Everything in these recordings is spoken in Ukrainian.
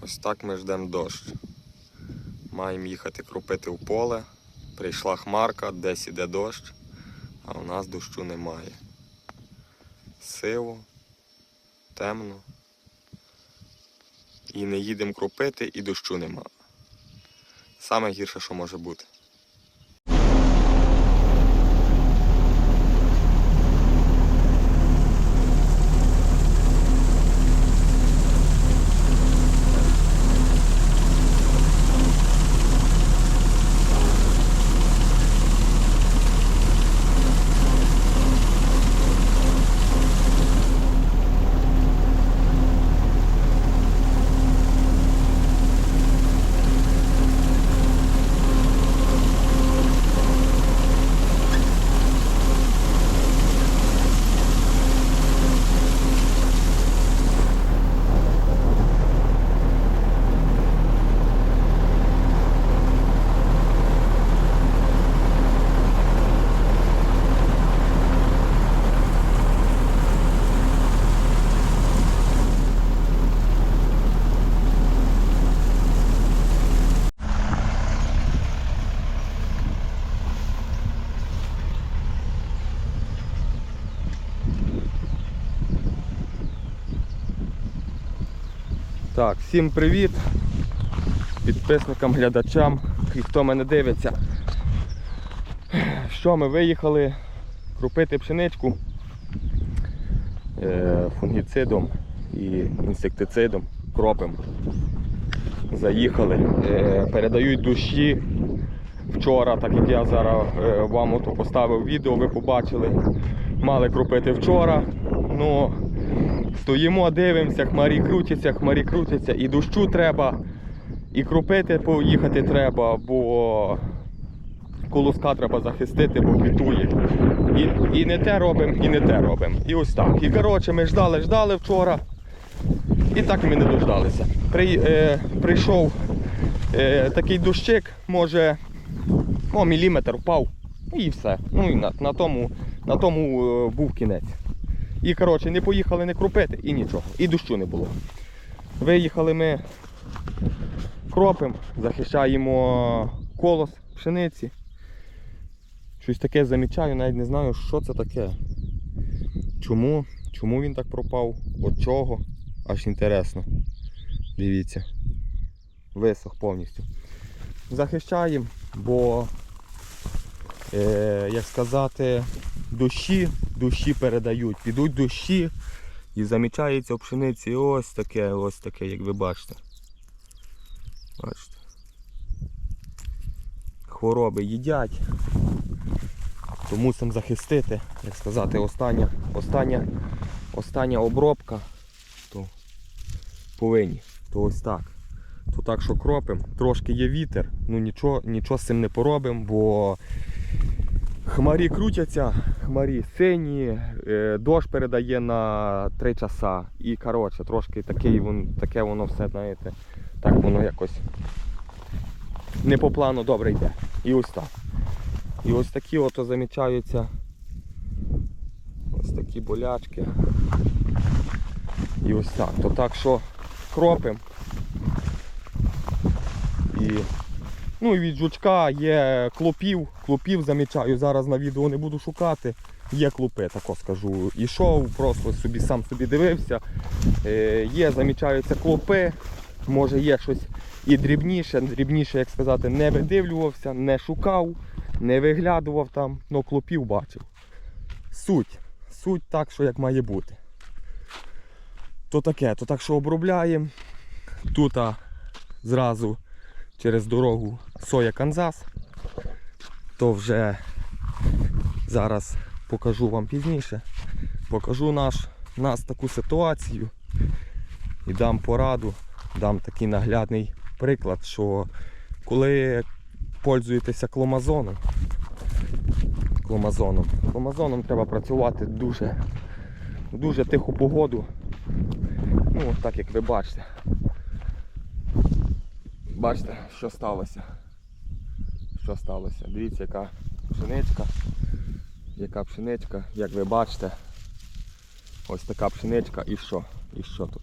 Ось так ми ждемо дощ. Маємо їхати крупити в поле. Прийшла хмарка, десь іде дощ, а у нас дощу немає. Сиво, темно. І не їдемо крупити, і дощу нема. Саме гірше, що може бути. Так, всім привіт підписникам, глядачам і хто мене дивиться. Що ми виїхали крупити пшеничку е, фунгіцидом і інсектицидом, кропом. Заїхали. Е, передають душі. Вчора, так як я зараз е, вам ото поставив відео, ви побачили. Мали кропити вчора. Ну, Стоїмо, дивимося, хмарі крутяться, хмарі крутяться, і дощу треба, і крупити поїхати треба, бо колоска треба захистити, бо квітує. І, і не те робимо, і не те робимо. І ось так. І коротше, ми ждали, ждали вчора. І так ми не дождалися. При, е, прийшов е, такий дощик, може, о, міліметр впав. І все. Ну і на, на тому, на тому е, був кінець. І коротше, не поїхали не крупити і нічого. І дощу не було. Виїхали ми кропим, захищаємо колос пшениці. Щось таке замічаю, навіть не знаю, що це таке. Чому? Чому він так пропав? От чого? Аж інтересно. Дивіться. Висох повністю. Захищаємо, бо, е, як сказати, дощі, дощі передають. Підуть дощі і замічається в пшениці ось таке, ось таке, як ви бачите. Бачите. Хвороби їдять. То мусимо захистити, як сказати, остання, остання, остання обробка, то повинні. То ось так. То так, що кропимо, трошки є вітер, ну нічого, нічого з цим не поробимо, бо Хмарі крутяться, хмарі сині, е, дощ передає на 3 часа. І коротше, трошки такий, таке воно все, знаєте, так воно якось не по плану добре йде. І ось так. І ось такі ото замічаються ось такі болячки. І ось так. То так що кропим. І Ну і від жучка є клопів, клопів замічаю, зараз на відео не буду шукати. Є клопи, тако скажу. Ішов, просто собі сам собі дивився. Е, є, замічаються клопи, може є щось і дрібніше, дрібніше, як сказати, не видивлювався, не шукав, не виглядував там, але клопів бачив. Суть. Суть так, що як має бути. То таке, то так що обробляємо. Тут зразу через дорогу Соя Канзас. То вже зараз покажу вам пізніше. Покажу наш, нас таку ситуацію і дам пораду, дам такий наглядний приклад, що коли пользуєтеся кломазоном, кломазоном, кломазоном треба працювати дуже, дуже тиху погоду. Ну, так як ви бачите. Бачите, що сталося. Що сталося? Дивіться, яка пшеничка. Яка пшеничка, як ви бачите. Ось така пшеничка і що? І що тут?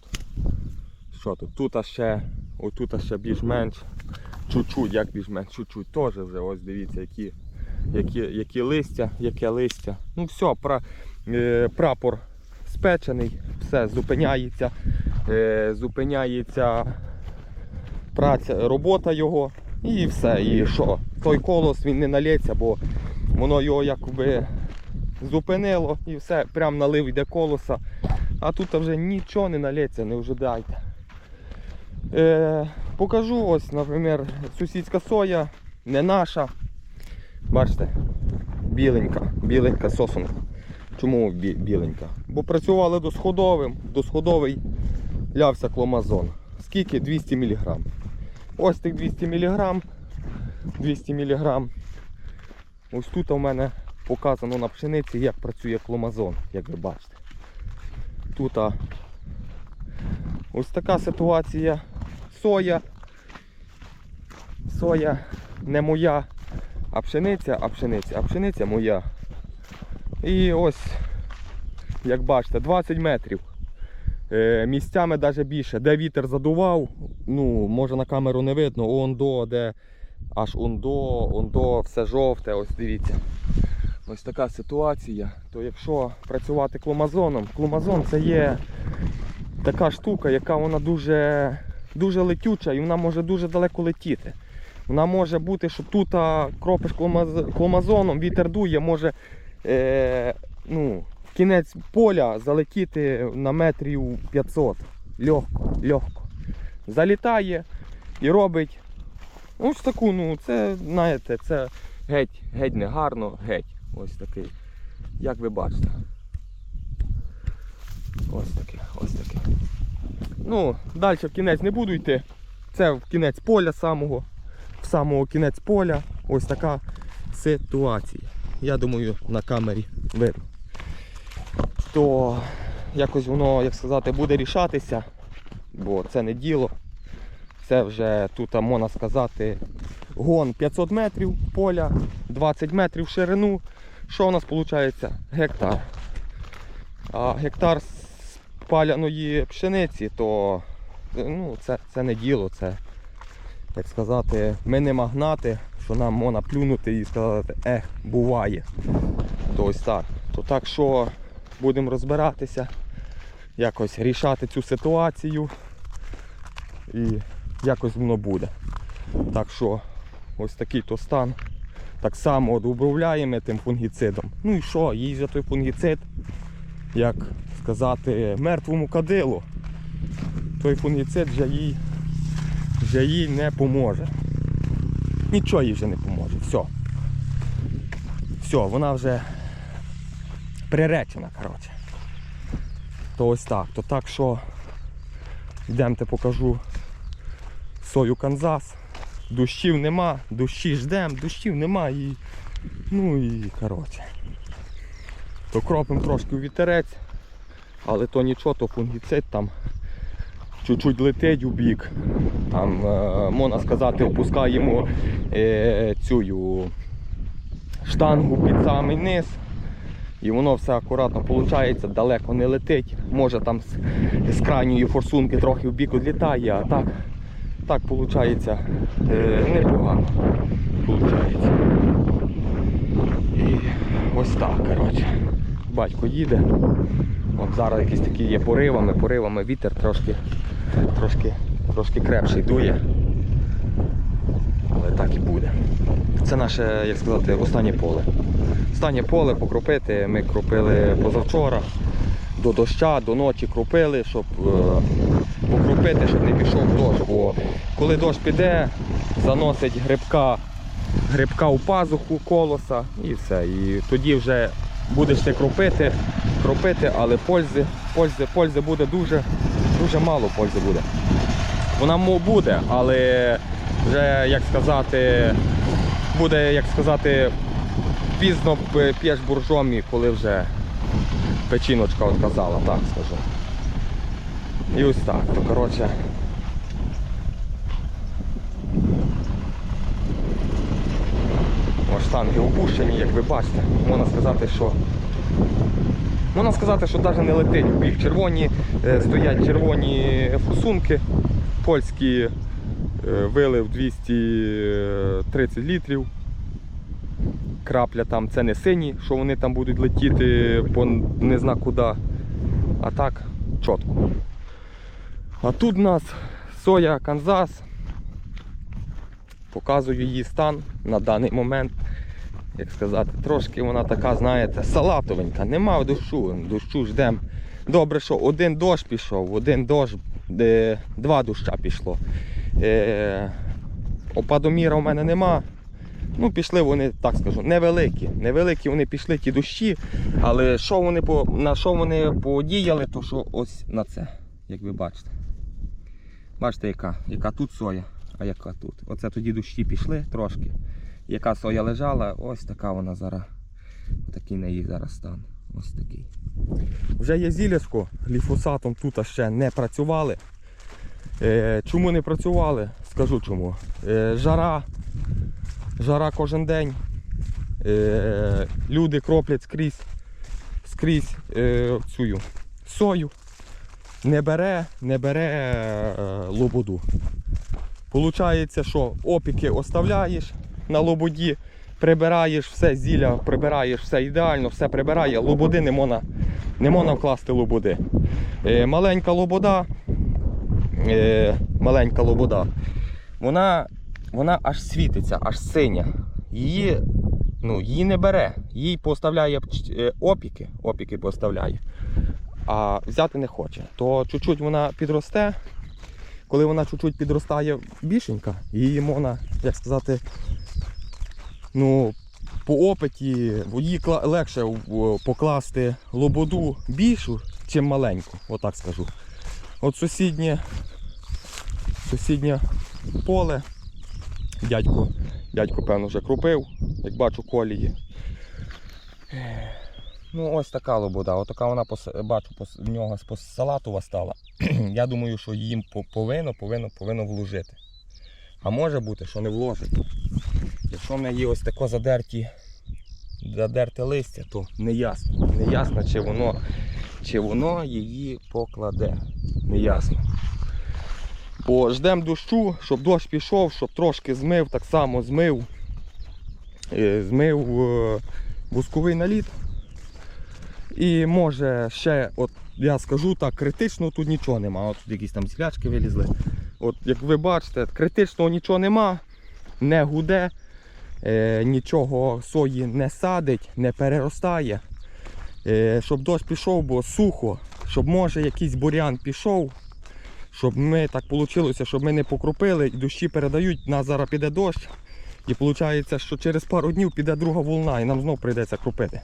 Що тут? Тут ще Отут ще більш-менш. Чуть-чуть, як більш-менш, чуть-чуть теж вже ось дивіться, які, які, які листя, яке листя. Ну все, пра, е, прапор спечений, все, зупиняється. Е, зупиняється праця, робота його і все. І що? Той колос він не налється, бо воно його якби зупинило і все, прям налив йде колоса. А тут вже нічого не налється, не ожидайте. Е, покажу ось, наприклад, сусідська соя, не наша. Бачите, біленька, біленька сосунка. Чому бі- біленька? Бо працювали досходовим, досходовий лявся кломазон. Скільки? 200 мг. Ось тих 200 мг. 200 мг. Ось тут у мене показано на пшениці, як працює кломазон, як ви бачите. Тут ось така ситуація. Соя. Соя не моя, а пшениця, а пшениця, а пшениця моя. І ось, як бачите, 20 метрів. Е, місцями навіть більше. Де вітер задував, ну, може на камеру не видно, ондо, де аж ондо, ондо, все жовте, ось дивіться. Ось така ситуація. То якщо працювати кломазоном, кломазон це є така штука, яка вона дуже, дуже летюча і вона може дуже далеко летіти. Вона може бути, що тут кропиш кломазоном, вітер дує, може е, ну, кінець поля залетіти на метрів 500. Легко, легко. Залітає і робить ось таку, ну, це, знаєте, це геть, геть не гарно, геть. Ось такий. Як ви бачите. Ось таке, ось таке. Ну, далі в кінець не буду йти. Це в кінець поля самого. В самого кінець поля. Ось така ситуація. Я думаю, на камері видно. То якось воно, як сказати, буде рішатися, бо це не діло. Це вже тут, можна сказати, гон 500 метрів поля, 20 метрів ширину. Що у нас виходить? Гектар. А гектар спаляної пшениці, то ну, це, це не діло, це, як сказати, ми не магнати, що нам можна плюнути і сказати, ех, буває. То ось так. То так що будемо розбиратися, якось рішати цю ситуацію і якось воно буде. Так що ось такий то стан. Так само обробляємо тим фунгіцидом. Ну і що, їй же той фунгіцид, як сказати, мертвому кадилу. Той фунгіцид вже їй, вже їй не поможе. Нічого їй вже не поможе. Все. Все, вона вже приречена, коротше. То ось так. То так що йдемте покажу сою Канзас. Дощів нема, дощі ждем, дощів нема і. Ну і коротше. То кропимо трошки вітерець, але то нічого, то фунгіцид там чуть-чуть летить у бік. Там, е, можна сказати, опускаємо е, цю штангу під самий низ. І воно все акуратно виходить, далеко не летить. Може там з, з крайньої форсунки трохи в бік відлітає, а так, так виходить е, непогано. Виходить. І ось так, коротше. Батько їде. От зараз якісь такі є поривами, поривами вітер трошки, трошки, трошки крепший дує. Але так і буде. Це наше, як сказати, останнє поле. Останнє поле покропити. Ми кропили позавчора. До доща, до ночі кропили, щоб е, покропити, щоб не пішов дощ. Бо коли дощ піде, заносить грибка, грибка у пазуху колоса і все. І тоді вже будеш ти кропити, кропити, але пользи, пользи, пользи буде дуже, дуже мало пользи буде. Вона буде, але вже, як сказати, буде, як сказати, пізно п'єш буржомі, коли вже печіночка відказала, так скажу. І ось так, то коротше. Штанги опущені, як ви бачите. Можна сказати, що Можна сказати, що навіть не летить в бік. Червоні, е, стоять червоні фусунки, польські Е, Вилив 230 літрів. Крапля там це не сині, що вони там будуть летіти по не зна куди. А так, чітко. А тут у нас соя Канзас. Показую її стан на даний момент. Як сказати, трошки вона така, знаєте, салатовенька. Нема дощу. Дощу ждемо. Добре, що один дощ пішов, один дощ, де два доща пішло. Е, опадоміра у мене нема. Ну, пішли вони, так скажу, невеликі. Невеликі вони пішли ті дощі, але що вони по, на що вони подіяли, то що ось на це, як ви бачите. Бачите, яка, яка тут соя, а яка тут. Оце тоді дощі пішли трошки. Яка соя лежала, ось така вона зараз. Такий на її зараз стан. Ось такий. Вже є зілячко, гліфосатом тут ще не працювали. Е, чому не працювали? Скажу чому. Е, жара, жара кожен день. Е, люди кроплять скрізь, скрізь е, цю сою. Не бере, не бере е, лободу. Получається, що опіки оставляєш на лободі, прибираєш все зілля, прибираєш все ідеально, все прибирає, лободи не можна, не можна вкласти лободи. Е, маленька лобода, е, маленька лобода, вона, вона аж світиться, аж синя. Її, ну, її не бере, їй поставляє е, опіки, опіки поставляє, а взяти не хоче. То чуть-чуть вона підросте. Коли вона чуть-чуть підростає більшенька, її можна, як сказати, ну, по опиті її легше покласти лободу більшу, чим маленьку, отак скажу. От сусіднє, сусіднє поле, дядько, дядько, певно, вже крупив, як бачу колії. Ну, ось така лобода. Отака вона бачу, в нього салатова стала. Я думаю, що їм повинно, повинно, повинно влужити. А може бути, що не вложить. Якщо в неї ось тако задерті, задерте листя, то не ясно. Чи воно, чи воно її покладе. Не ясно. Ждемо дощу, щоб дощ пішов, щоб трошки змив, так само змив. Е, Змив е, бусковий наліт. І може ще, от я скажу так, критично тут нічого нема. От тут якісь там зілячки вилізли. От як ви бачите, критичного нічого нема, не гуде, е, нічого сої не садить, не переростає. Е, щоб дощ пішов, бо сухо, щоб може якийсь бурян пішов, щоб ми так вийшло, щоб ми не покропили, і дощі передають, нас зараз піде дощ. І виходить, що через пару днів піде друга волна і нам знов прийдеться кропити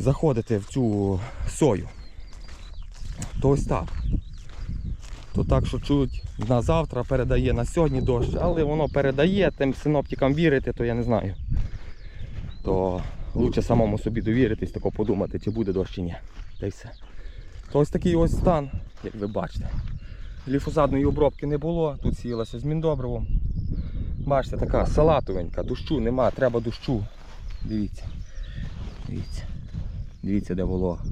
заходити в цю сою. То ось так. То так, що чуть на завтра передає, на сьогодні дощ, але воно передає, тим синоптикам вірити, то я не знаю. То краще самому собі довіритись, тако подумати, чи буде дощ чи ні. Та й все. То ось такий ось стан, як ви бачите. Гліфосадної обробки не було, тут сіялося з міндобривом. Бачите, така салатовенька, дощу нема, треба дощу. Дивіться. Дивіться. Дивіться, де волога.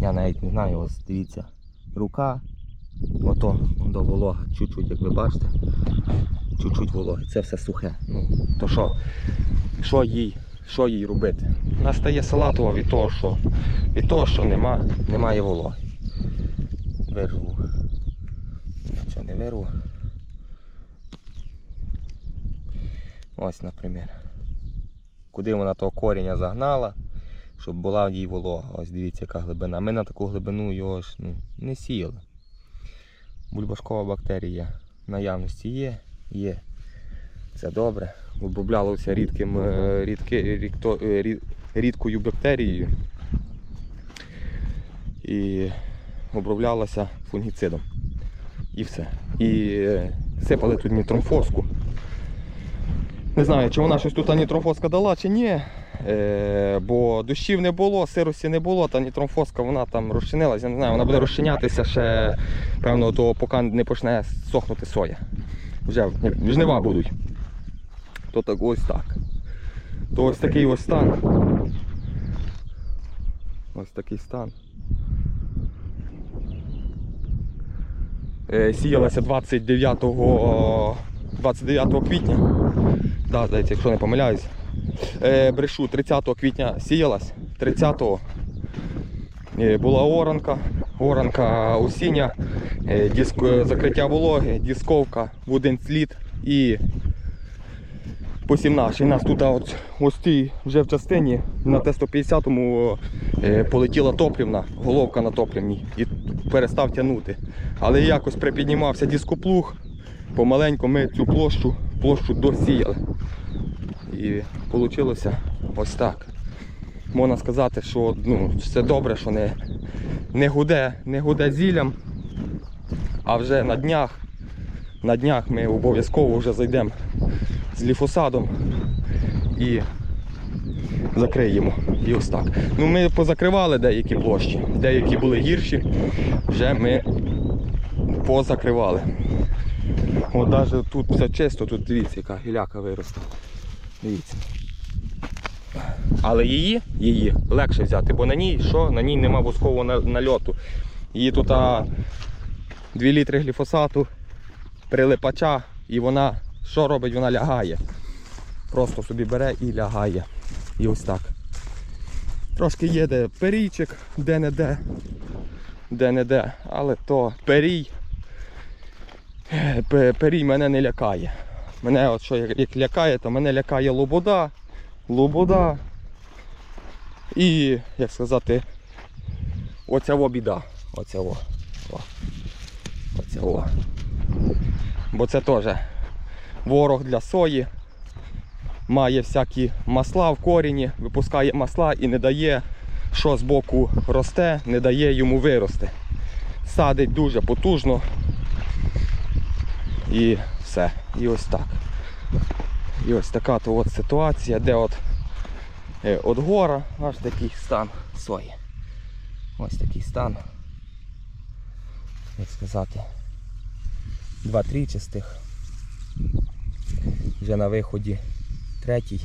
Я навіть не знаю, ось дивіться. Рука. Ото до волога. Чуть-чуть, як ви бачите. Чуть-чуть вологи. Це все сухе. Ну, то що? Що їй? Що їй робити? Вона стає салатова від того, що від того, що нема, немає вологи. Вирву. Що не вирву. Ось, наприклад. Куди вона того коріння загнала, щоб була їй волога. Ось дивіться, яка глибина. Ми на таку глибину його ж ну, не сіяли. Бульбашкова бактерія наявності є, є. Це добре. Оброблялося рідким, е, рідки, рідко- е, рід- рідкою бактерією. І оброблялося фунгіцидом. І все. І е, сипали тут нітромфоску. Не знаю, чи вона щось тут нітромфоска дала, чи ні. Е, бо дощів не було, сирості не було, та нітромфоска вона там розчинилася. Я не знаю, вона буде розчинятися ще, певно, до поки не почне сохнути соя. Вже жнива будуть. То так ось так. То ось такий ось стан. Ось такий стан. Е, Сіялася 29, 29 квітня. Да, здається, якщо не помиляюсь. Е, Брешу 30 квітня сіялась. 30-го е, була оранка, оранка осіння, диск, закриття вологи, дисковка один слід і посівнаш. І нас тут от, ось цій вже в частині на Т-150 е, полетіла топлівна, головка на топлівній і перестав тягнути. Але якось припіднімався дископлуг, помаленьку ми цю площу, площу досіяли. І вийшло ось так. Можна сказати, що ну, все добре, що не, не гуде, не гуде зіллям. А вже на днях, на днях ми обов'язково вже зайдемо з ліфосадом і закриємо. І ось так. Ну, ми позакривали деякі площі, деякі були гірші, вже ми позакривали. От навіть тут все чисто, тут дивіться, яка гіляка виросла. Дивіться. Але її, її легше взяти, бо на ній що? На ній нема воскового нальоту. Її тут а, 2 літри гліфосату, прилипача, і вона що робить? Вона лягає. Просто собі бере і лягає. І ось так. Трошки є де перійчик, де-не-де, де-не-де, але то перій. Перій мене не лякає. Мене от що як лякає, то мене лякає лобода, лобода. І, як сказати, оця во біда. Оця во. Оця во. Бо це теж ворог для сої. Має всякі масла в корінні, випускає масла і не дає, що з боку росте, не дає йому вирости. Садить дуже потужно. І все. І ось так. І ось така то от ситуація, де от, е, от гора, аж такий стан сої. Ось такий стан. Як сказати. Два трічастих. Вже на виході третій.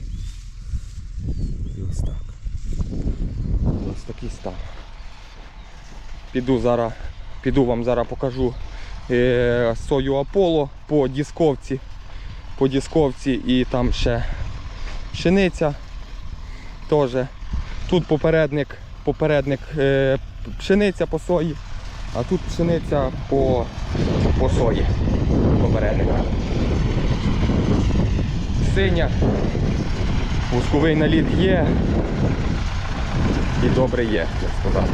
І ось так. Ось такий стан. Піду зараз, піду вам зараз покажу е, сою Аполло по дісковці. По дісковці і там ще пшениця теж. Тут попередник, попередник е, пшениця по сої, а тут пшениця по, по сої. Попередника. Синя. Восковий наліт є. І добре є, як сказати.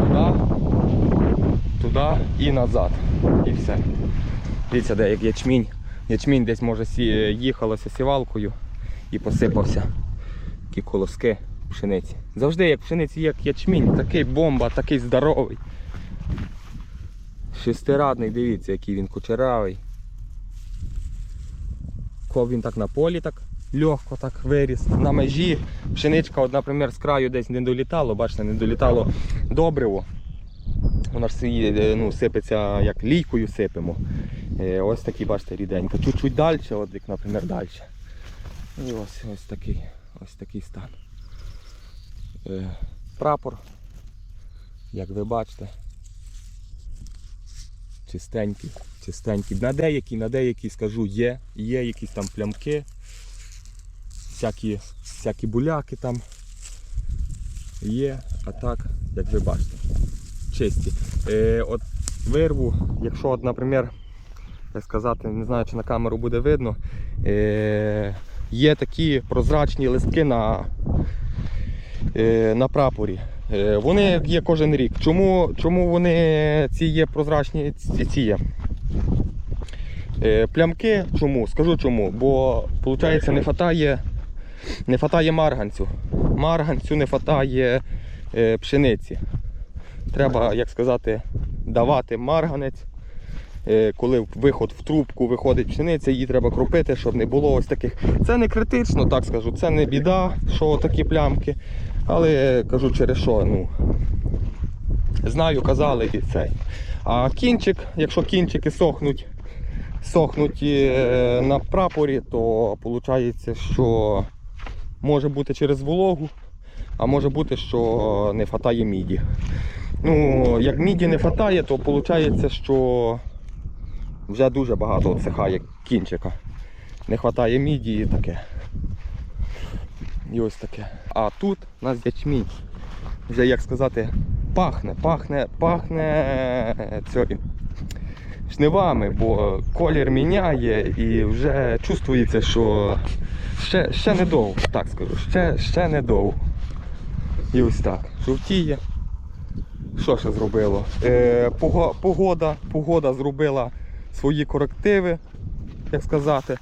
Туди, туди і назад. І все. Дивіться, де як ячмінь. Ячмінь десь може сі... їхалося сівалкою і посипався. Такі колоски пшениці. Завжди як пшениці, як ячмінь, такий бомба, такий здоровий. Шестирадний, дивіться, який він кучеравий. Ков він так на полі так легко так виріс. На межі пшеничка, от, наприклад, з краю десь не долітало, бачите, не долітало добриво. Вона ж е, ну, сипеться як лійкою сипемо. Е, Ось такі, бачите, ріденько. Чуть-чуть далі, от як, наприклад, далі. І ось, ось такий, ось такий стан. Е, Прапор, як ви бачите. Чистенький, чистенький. На деякі, на деякі, скажу, є, є якісь там плямки, всякі, всякі буляки там є, а так, як ви бачите чисті. Е, от вирву, якщо, от, наприклад, як сказати, не знаю, чи на камеру буде видно, е, є такі прозрачні листки на, е, на прапорі. Е, вони є кожен рік. Чому, чому вони ці є прозрачні ці, є? Е, плямки, чому? Скажу чому. Бо виходить, не хватає, не хватає марганцю. Марганцю не хватає е, пшениці треба, як сказати, давати марганець. Е, Коли виход в трубку виходить пшениця, її треба кропити, щоб не було ось таких. Це не критично, так скажу, це не біда, що такі плямки. Але кажу через що, ну. Знаю, казали і цей. А кінчик, якщо кінчики сохнуть, сохнуть е, на прапорі, то виходить, що може бути через вологу, а може бути, що не вистачає міді. Ну, як міді не вистачає, то виходить, що вже дуже багато отсихає кінчика. Не вистачає міді і таке. І ось таке. А тут у нас ячмінь. Вже як сказати, пахне, пахне, пахне цією жнивами, бо колір міняє і вже чувствується, що ще, ще недовго, так скажу, ще, ще недовго. І ось так. Жовтіє. Що ще зробило? Е, погода, погода зробила свої корективи, як сказати.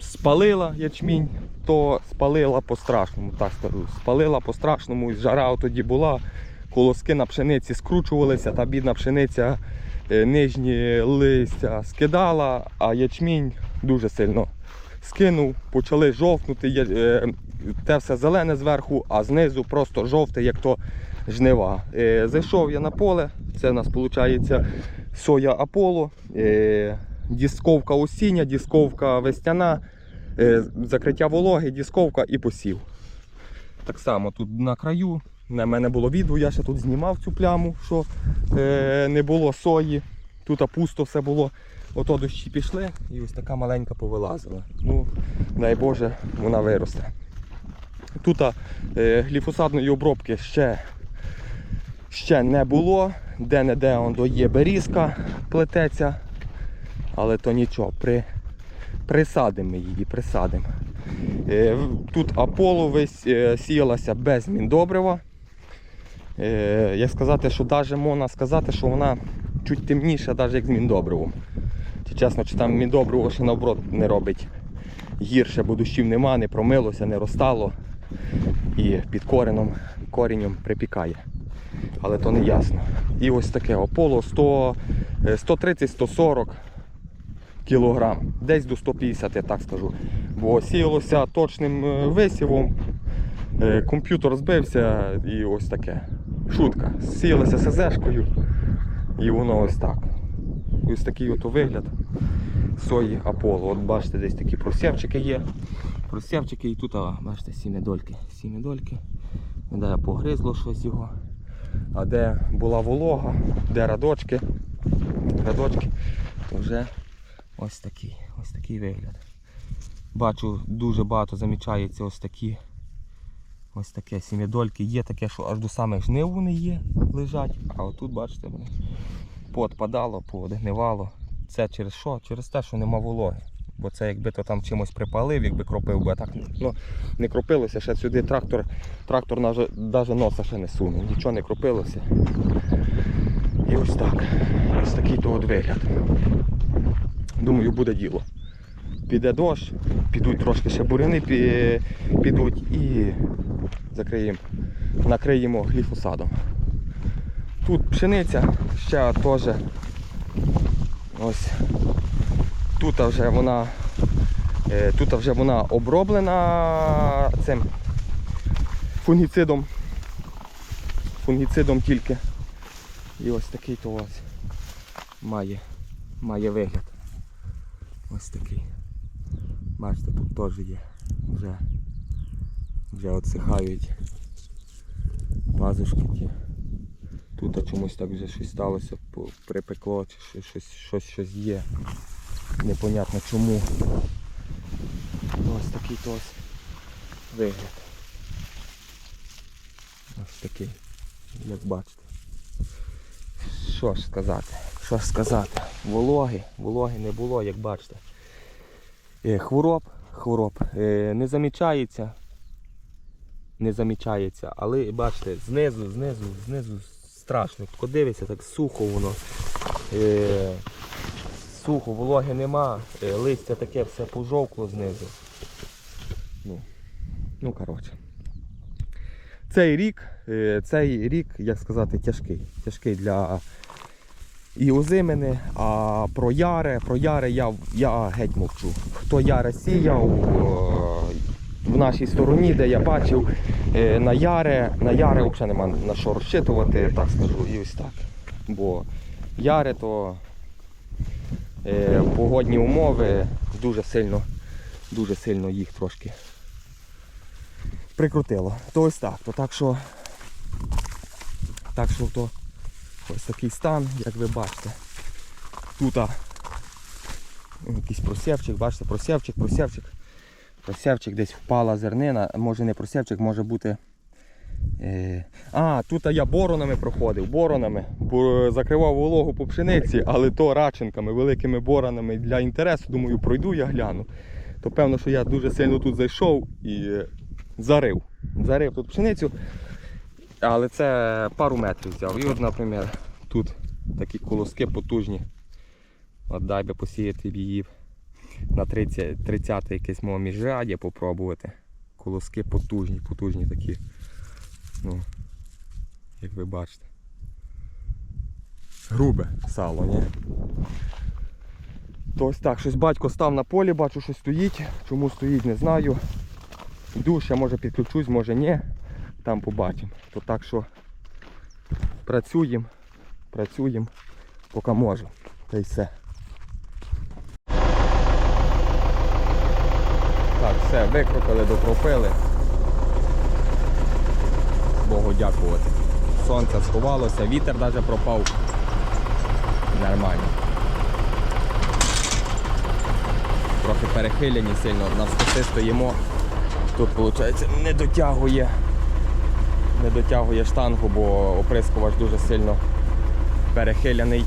Спалила ячмінь, то спалила по-страшному, так скажу. Спалила по-страшному, жара тоді була, колоски на пшениці скручувалися, та бідна пшениця е, нижні листя скидала, а ячмінь дуже сильно скинув, почали жовтнути, е, те все зелене зверху, а знизу просто жовте, як то жнива. Е, Зайшов я на поле, це у нас виходить соя Аполло, е, дісковка осіння, дісковка весняна, е, закриття вологи, дісковка і посів. Так само тут на краю. На мене було відео, я ще тут знімав цю пляму, що е, не було сої. Тут пусто все було. Ото дощі пішли і ось така маленька повилазила. Ну, дай Боже, вона виросте. Тут е, гліфосатної обробки ще, ще не було. Де-не-де є берізка, плететься. Але то нічого, при, присадимо її, присадимо. Е, Тут Аполло весь е, сіялася без міндобрива. Е, Як сказати, що навіть можна сказати, що вона чуть темніша, навіть як з міндобривом. Чи чесно, чи там міндобриво ще наоборот не робить гірше, бо дощів нема, не промилося, не розтало і під кореном, коренем припікає. Але то не ясно. І ось таке Аполло 100, е, 130-140 кілограм, десь до 150, я так скажу. Бо сіялося точним е, висівом, е, комп'ютер збився і ось таке. Шутка. Сіялося СЗшкою і воно ось так. Ось такий от вигляд сої Аполло. От бачите, десь такі просєвчики є. Просєвчики і тут, а, бачите, сіми дольки. Дольки. Де погризло щось його. А де була волога, де радочки, радочки, то вже ось такий, ось такий вигляд. Бачу, дуже багато замічається ось такі. Ось таке сім'ядольки. Є таке, що аж до самих жнив вони є, лежать. А отут, бачите, вони поотпадало, поодгнивало. Це через що? Через те, що нема вологи. Бо це якби то там чимось припалив, якби кропив би, а так ну, не кропилося, ще сюди трактор, трактор навіть носа ще не сунув, нічого не кропилося. І ось так. Ось такий то от вигляд. Думаю, буде діло. Піде дощ, підуть трошки ще буряни пі- підуть і закриємо, накриємо гліфосадом. Тут пшениця ще теж ось тут вже вона е, тут вже вона оброблена цим фунгіцидом. Фунгіцидом тільки. І ось такий то ось має, має вигляд. Ось такий. Бачите, тут теж є. Вже, вже отсихають пазушки ті. Тут чомусь так вже щось сталося, припекло, чи щось, щось, щось, щось є. Непонятно чому. Ось такий то вигляд. Ось такий, як бачите. Що ж сказати? Що ж сказати? Вологи, вологи не було, як бачите. Е, Хвороб, хвороб е, не замічається. Не замічається, але бачите, знизу, знизу, знизу страшно. Подивися, так сухо воно. Сухо, вологи нема, е, листя таке все пожовкло знизу. Ну, ну коротше. Цей рік, е, цей рік, як сказати, тяжкий. Тяжкий для і озимини, а про яри, про яри я, я геть мовчу. Хто яри сіяв, е, в нашій стороні, де я бачив, на яре, на яре взагалі нема на що розчитувати, так скажу, і ось так. Бо яре то погодні умови дуже сильно, дуже сильно їх трошки прикрутило. То ось так. То так що, так що то ось такий стан, як ви бачите. Тут якийсь просевчик, бачите, просевчик, просевчик. Просевчик десь впала зернина, може не просевчик, може бути. Е... А, тут я боронами проходив, боронами. Бо закривав вологу по пшениці, але то раченками, великими боронами для інтересу. Думаю, пройду я гляну. То певно, що я дуже сильно тут зайшов і е, зарив. Зарив тут пшеницю. Але це пару метрів взяв. І от, наприклад, тут такі колоски потужні. От дай би посіяти її на 30, 30 якесь мого міжрядя попробувати. Колоски потужні, потужні такі. Ну, як ви бачите. Грубе сало, ні? То ось так, щось батько став на полі, бачу, що стоїть. Чому стоїть, не знаю. Йду, ще може підключусь, може ні. Там побачимо. То так що працюємо, працюємо, поки можемо. Та й все. Так, все, викрутили, допропили. Богу дякувати. Сонце сховалося, вітер навіть пропав. Нормально. Трохи перехилені сильно, на скоси стоїмо. Тут виходить не дотягує. Не дотягує штангу, бо оприскувач дуже сильно перехилений.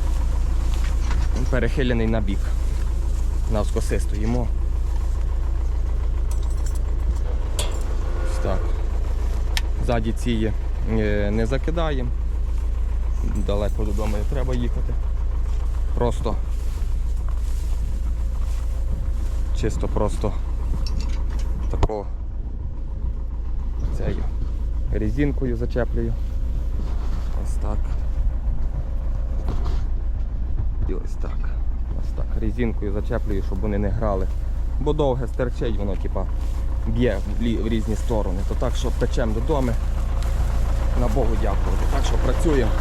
Перехилений на бік. Навскоси стоїмо. Ось так. Ззаді ці е, не закидаємо. Далеко додому не треба їхати. Просто чисто просто тако цією резинкою зачеплюю. Ось так. І ось так. Ось так. Резинкою зачеплюю, щоб вони не грали. Бо довге стерчить, воно типа б'є в різні сторони. То так що печемо додому. На Богу дякувати. Так що працюємо.